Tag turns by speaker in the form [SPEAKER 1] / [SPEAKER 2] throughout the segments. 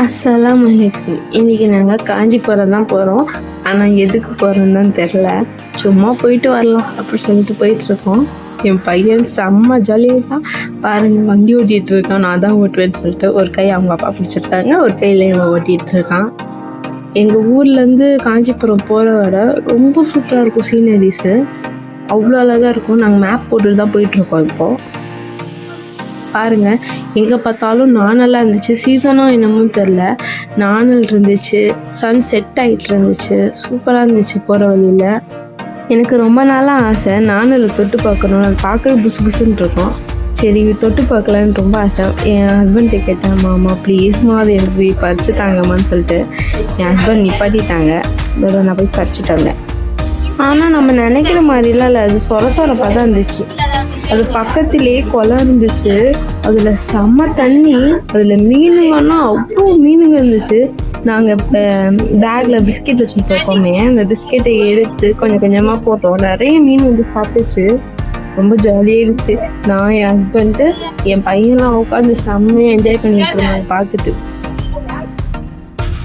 [SPEAKER 1] அஸ்லாம் வலைக்கும் இன்றைக்கி நாங்கள் காஞ்சிபுரம் தான் போகிறோம் ஆனால் எதுக்கு போகிறோன்னு தான் தெரில சும்மா போயிட்டு வரலாம் அப்படி சொல்லிட்டு போயிட்டுருக்கோம் என் பையன் செம்ம ஜாலியாக தான். பாருங்கள் வண்டி ஓட்டிகிட்டு இருக்கான். நான் தான் ஓட்டுவேன்னு சொல்லிட்டு ஒரு கை அவங்க அப்பா பிடிச்சிருக்காங்க. ஒரு கையில் இவன் ஓட்டிகிட்டு இருக்கான். எங்கள் ஊர்லேருந்து காஞ்சிபுரம் போகிற வர ரொம்ப சூப்பராக இருக்கும் சீனரிஸு அவ்வளோ அழகாக இருக்கும். நாங்கள் மேப் போட்டுட்டு தான் போயிட்டுருக்கோம் இப்போது பாருங்க எங்கே பார்த்தாலும் நாணலாக இருந்துச்சு. சீசனும் என்னமோ தெரில நானல் இருந்துச்சு. சன் செட் ஆகிட்டு இருந்துச்சு. சூப்பராக இருந்துச்சு போகிற வழியில். எனக்கு ரொம்ப நாளாக ஆசை நானலை தொட்டு பார்க்கணும். அது பார்க்கவே புசு புசுன்னு இருக்கும். சரி தொட்டு பார்க்கலான்னு ரொம்ப ஆசை. என் ஹஸ்பண்ட்டை கேட்டேன் மாமா ப்ளீஸ்மா அது எனக்கு போய் பறிச்சு தாங்கம்மான்னு சொல்லிட்டு. என் ஹஸ்பண்ட் நிப்பாட்டிட்டாங்க. இதோட நான் போய் பறிச்சுட்டு வந்தேன். ஆனால் நம்ம நினைக்கிற மாதிரிலாம் இல்லை. அது சொர சொரப்பாக தான் இருந்துச்சு. அது பக்கத்திலேயே குளம் இருந்துச்சு. அதில் செம்ம தண்ணி. அதில் மீனுங்கன்னா அவ்வளோ மீனுங்க இருந்துச்சு. நாங்கள் இப்போ பேக்கில் பிஸ்கெட் வச்சுட்டு இருக்கோமே அந்த பிஸ்கெட்டை எடுத்து கொஞ்சம் கொஞ்சமாக போட்டோம். நிறைய மீன் வந்து சாப்பிட்டுச்சு. ரொம்ப ஜாலியாக இருந்துச்சு. நான் என் ஹஸ்பண்ட்டு என் பையன்லாம் உட்காந்து செம்மையாக என்ஜாய் பண்ணிட்டு இருந்தாங்க பார்த்துட்டு.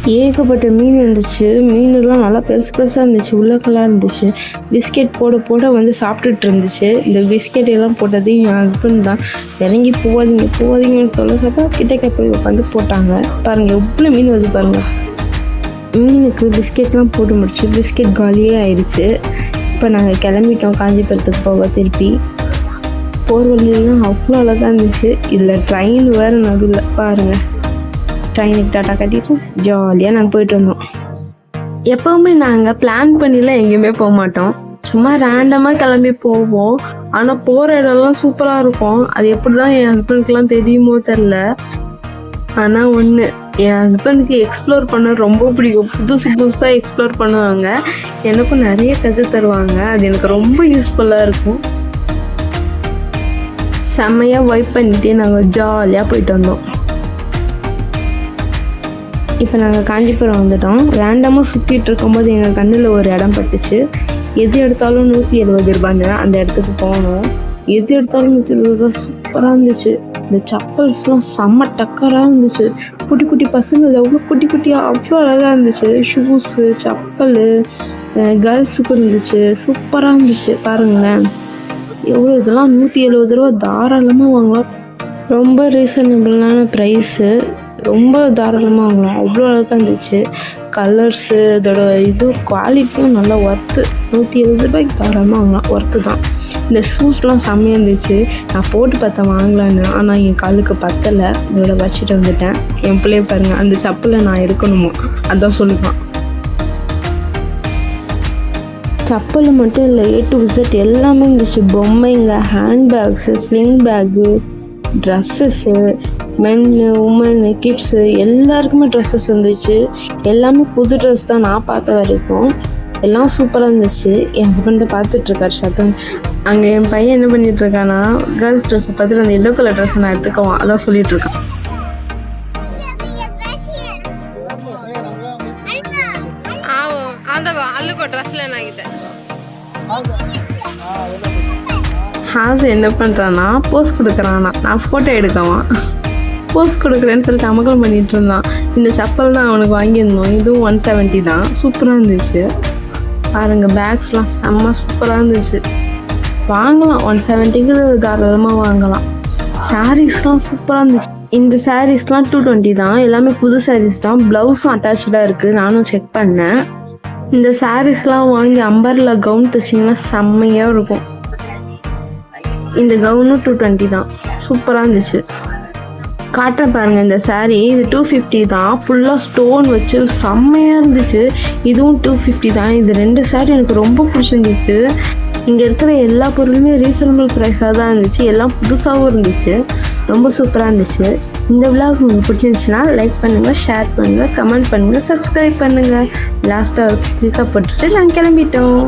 [SPEAKER 1] ஏகப்பட்ட மீன் இருந்துச்சு. மீனெல்லாம் நல்லா பெருசு பெருசாக இருந்துச்சு. உள்ளக்கெல்லாம் இருந்துச்சு. பிஸ்கெட் போட போட வந்து சாப்பிட்டுட்டு இருந்துச்சு. இந்த பிஸ்கெட் எல்லாம் போட்டது என் ஹஸ்பண்ட் தான். இறங்கி போவாதீங்க போவாதீங்கன்னு சொல்லுறப்ப கிட்டக்க போய் உட்காந்து போட்டாங்க. பாருங்கள் எவ்வளோ மீன் வந்து பாருங்கள் மீனுக்கு பிஸ்கெட்லாம் போட்டு முடிச்சு பிஸ்கெட் காலியே ஆயிடுச்சு. இப்போ நாங்கள் கிளம்பிட்டோம் காஞ்சிபுரத்துக்கு போக திருப்பி. போகிற வழியெல்லாம் அவ்வளோ அழகாக இருந்துச்சு. இதில் ட்ரெயின் வேறு நடுவில் பாருங்கள் ட்ரெயினுக்கு டாட்டா கட்டிட்டு ஜாலியாக நாங்கள் போயிட்டு வந்தோம். எப்போவுமே நாங்கள் பிளான் பண்ணிலாம் எங்கேயுமே போக மாட்டோம். சும்மா ரேண்டமாக கிளம்பி போவோம். ஆனால் போகிற இடம்லாம் சூப்பராக இருக்கும். அது எப்படி தான் என் ஹஸ்பண்ட்க்குலாம் தெரியுமோ தெரில ஆனால் ஒன்று என் ஹஸ்பண்டுக்கு எக்ஸ்ப்ளோர் பண்ண ரொம்ப பிடிக்கும். புதுசு புதுசாக எக்ஸ்ப்ளோர் பண்ணுவாங்க. எனக்கும் நிறைய கற்று தருவாங்க. அது எனக்கு ரொம்ப யூஸ்ஃபுல்லாக இருக்கும். செம்மையாக வைப் பண்ணிட்டு நாங்கள் ஜாலியாக போயிட்டு வந்தோம். இப்போ நாங்கள் காஞ்சிபுரம் வந்துட்டோம். ரேண்டமாக சுற்றிட்டு இருக்கும்போது எங்கள் கண்ணில் ஒரு இடம் பட்டுச்சு. எது எடுத்தாலும் நூற்றி எழுபது ரூபான்னு அந்த இடத்துக்கு போனோம். எது எடுத்தாலும் நூற்றி எழுபது ரூபா சூப்பராக இருந்துச்சு. இந்த சப்பல்ஸ்லாம் செம்ம டக்கராக இருந்துச்சு. குட்டி குட்டி பசங்க எவ்வளோ குட்டி குட்டியாக அவ்வளோ அழகாக இருந்துச்சு. ஷூஸு சப்பல் கேர்ள்ஸுக்கு இருந்துச்சு. சூப்பராக இருந்துச்சு. பாருங்களேன். எவ்வளோ இதெல்லாம் நூற்றி எழுபது ரூபா தாராளமாக வாங்கலாம். ரொம்ப ரீசனபிளான ப்ரைஸு ரொம்ப தாராளமாக வாங்கலாம். அவ்வளோ அழகாக இருந்துச்சு. கலர்ஸு அதோட இது குவாலிட்டியும் நல்லா ஒர்த்து நூற்றி எழுபது ரூபாய்க்கு தாராளமாக வாங்கலாம். ஒர்த்து தான். இந்த ஷூஸ்லாம் செம்மையாக இருந்துச்சு. நான் போட்டு பார்த்தேன் வாங்கலான்னு. ஆனால் என் காலுக்கு பத்தலை. இதோட வச்சுட்டு வந்துட்டேன். என் பிள்ளைய பாருங்கள் அந்த செப்பலை நான் எடுக்கணுமோ? அதான் சொல்லுவான் செப்பல் மட்டும் இல்லை ஏ டு விசிட் எல்லாமே இருந்துச்சு பொம்மைங்க handbags sling bag dresses men woman kids எல்லாருக்குமே ட்ரெஸ்ஸஸ் இருந்துச்சு எல்லாமே புது ட்ரெஸ் தான் நான் பார்த்த வரைக்கும். எல்லாம் சூப்பராக இருந்துச்சு. என் ஹஸ்பண்ட் தான் பார்த்துட்ருக்காரு ஷாப்பிங் அங்கே என் பையன் என்ன பண்ணிகிட்ருக்கான்னா கேர்ள்ஸ் ட்ரெஸ்ஸை பார்த்துட்டு அந்த எல்லோ கலர் ட்ரெஸ்ஸை நான் எடுத்துக்குவான் அதான் சொல்லிகிட்ருக்கான் ஹாஸ் என்ன பண்ணுறான்னா போஸ் கொடுக்குறானா. நான் ஃபோட்டோ எடுக்கவான் போஸ் கொடுக்குறேன்னு சொல்லிட்டு அமகலம் பண்ணிகிட்டு இருந்தான். இந்த செப்பல் தான் அவனுக்கு வாங்கியிருந்தோம். இதுவும் ஒன் செவன்ட்டி தான். சூப்பராக இருந்துச்சு. பாருங்க பேக்ஸ்லாம் செம்ம சூப்பராக இருந்துச்சு. வாங்கலாம். ஒன் செவன்ட்டிக்கு தாராளமாக வாங்கலாம் சாரீஸ்லாம் சூப்பராக இருந்துச்சு. இந்த சாரீஸ்லாம் டூ டுவெண்ட்டி தான். எல்லாமே புது சாரீஸ் தான். ப்ளவுஸும் அட்டாச்சாக இருக்குது நானும் செக் பண்ணேன். இந்த சாரீஸ்லாம் வாங்கி அம்பரில் கவுன் தைச்சிங்கன்னா செம்மையாக இருக்கும். இந்த கவுனும் டூ டுவெண்ட்டி தான். சூப்பராக இருந்துச்சு. காட்டுறேன் பாருங்கள் இந்த சாரீ இது டூ ஃபிஃப்டி தான். ஃபுல்லாக ஸ்டோன் வச்சு செம்மையாக இருந்துச்சு. இதுவும் டூ ஃபிஃப்டி தான். இது ரெண்டு சாரீ எனக்கு ரொம்ப பிடிச்சிருந்துச்சு. இங்கே இருக்கிற எல்லா பொருளுமே ரீசனபிள் ப்ரைஸாக தான் இருந்துச்சு. எல்லாம் புதுசாகவும் இருந்துச்சு. ரொம்ப சூப்பராக இருந்துச்சு. இந்த விலாக் உங்களுக்கு பிடிச்சிருந்துச்சுன்னா லைக் பண்ணுங்கள் ஷேர் பண்ணுங்கள் கமெண்ட் பண்ணுங்கள் சப்ஸ்கிரைப் பண்ணுங்கள் லாஸ்ட்டாக கிளிக்காக போட்டுட்டு நாங்கள் கிளம்பிட்டோம்.